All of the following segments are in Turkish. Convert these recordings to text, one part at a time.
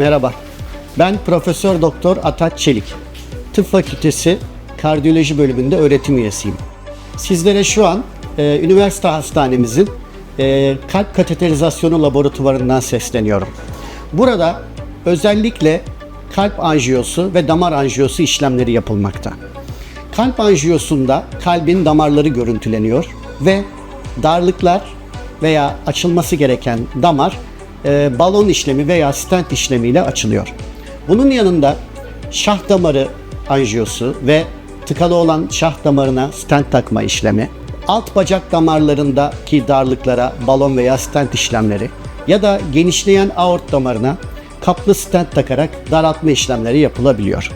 Merhaba. Ben Profesör Doktor Ataç Çelik. Tıp Fakültesi Kardiyoloji bölümünde öğretim üyesiyim. Sizlere şu an e, üniversite hastanemizin e, kalp kateterizasyonu laboratuvarından sesleniyorum. Burada özellikle kalp anjiyosu ve damar anjiyosu işlemleri yapılmakta. Kalp anjiyosunda kalbin damarları görüntüleniyor ve darlıklar veya açılması gereken damar e, balon işlemi veya stent işlemiyle açılıyor. Bunun yanında şah damarı anjiyosu ve tıkalı olan şah damarına stent takma işlemi, alt bacak damarlarındaki darlıklara balon veya stent işlemleri ya da genişleyen aort damarına kaplı stent takarak daraltma işlemleri yapılabiliyor.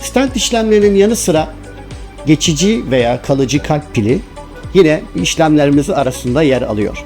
Stent işlemlerinin yanı sıra geçici veya kalıcı kalp pili yine işlemlerimiz arasında yer alıyor.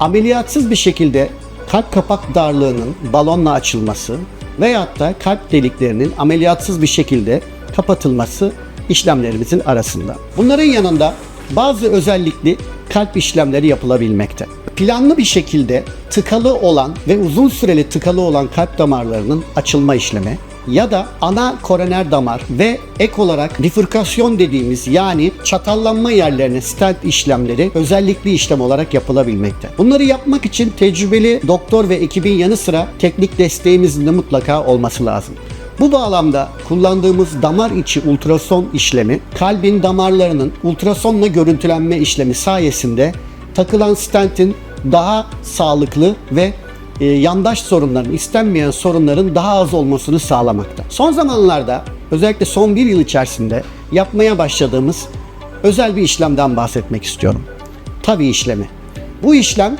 Ameliyatsız bir şekilde kalp kapak darlığının balonla açılması veyahut da kalp deliklerinin ameliyatsız bir şekilde kapatılması işlemlerimizin arasında. Bunların yanında bazı özellikli kalp işlemleri yapılabilmekte. Planlı bir şekilde tıkalı olan ve uzun süreli tıkalı olan kalp damarlarının açılma işlemi ya da ana koroner damar ve ek olarak bifurkasyon dediğimiz yani çatallanma yerlerine stent işlemleri özellikli işlem olarak yapılabilmekte. Bunları yapmak için tecrübeli doktor ve ekibin yanı sıra teknik desteğimizin de mutlaka olması lazım. Bu bağlamda kullandığımız damar içi ultrason işlemi kalbin damarlarının ultrasonla görüntülenme işlemi sayesinde takılan stentin daha sağlıklı ve e, yandaş sorunların, istenmeyen sorunların daha az olmasını sağlamakta. Son zamanlarda özellikle son bir yıl içerisinde yapmaya başladığımız özel bir işlemden bahsetmek istiyorum. Tabi işlemi. Bu işlem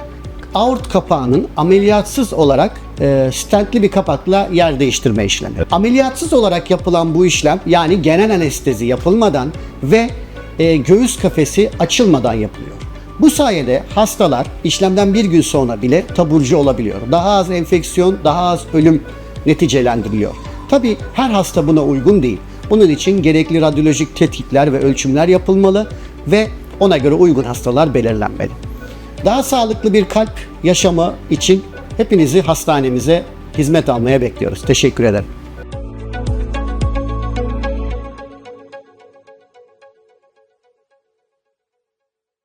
aort kapağının ameliyatsız olarak e, stentli bir kapakla yer değiştirme işlemi. Ameliyatsız olarak yapılan bu işlem yani genel anestezi yapılmadan ve e, göğüs kafesi açılmadan yapılıyor. Bu sayede hastalar işlemden bir gün sonra bile taburcu olabiliyor. Daha az enfeksiyon, daha az ölüm neticelendiriyor. Tabi her hasta buna uygun değil. Bunun için gerekli radyolojik tetkikler ve ölçümler yapılmalı ve ona göre uygun hastalar belirlenmeli. Daha sağlıklı bir kalp yaşamı için hepinizi hastanemize hizmet almaya bekliyoruz. Teşekkür ederim.